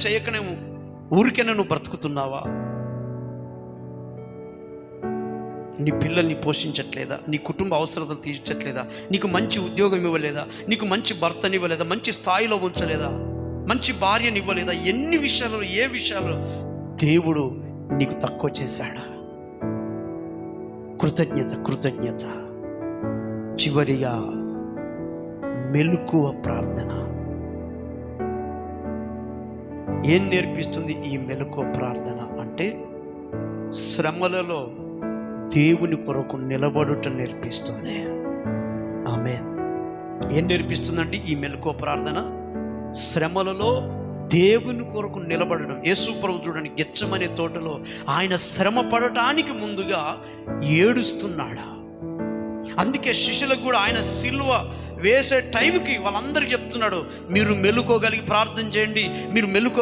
చేయకనే ఊరికనే నువ్వు బ్రతుకుతున్నావా? నీ పిల్లల్ని పోషించట్లేదా? నీ కుటుంబ అవసరతలు తీర్చట్లేదా? నీకు మంచి ఉద్యోగం ఇవ్వలేదా? నీకు మంచి భర్తని ఇవ్వలేదా? మంచి స్థాయిలో ఉంచలేదా? మంచి భార్యని ఇవ్వలేదా? ఎన్ని విషయాలు ఏ విషయాలు దేవుడు నీకు తక్కువ చేశాడా? కృతజ్ఞత కృతజ్ఞత. చివరిగా మెలకువ ప్రార్థన. ఏం నేర్పిస్తుంది ఈ మెలకువ ప్రార్థన అంటే శ్రమలలో దేవుని కొరకు నిలబడుట నేర్పిస్తుంది. ఆమె ఏం నేర్పిస్తుందండి ఈ మెలకువ ప్రార్థన? శ్రమలలో దేవుని కొరకు నిలబడడం. యేసు ప్రభు చూడండి గెచ్చమనే తోటలో ఆయన శ్రమ పడటానికి ముందుగా ఏడుస్తున్నాడా? అందుకే శిష్యులకు కూడా ఆయన సిల్వ వేసే టైంకి వాళ్ళందరికీ చెప్తున్నాడు మీరు మెలుకోగలిగి ప్రార్థన చేయండి మీరు మెలుకో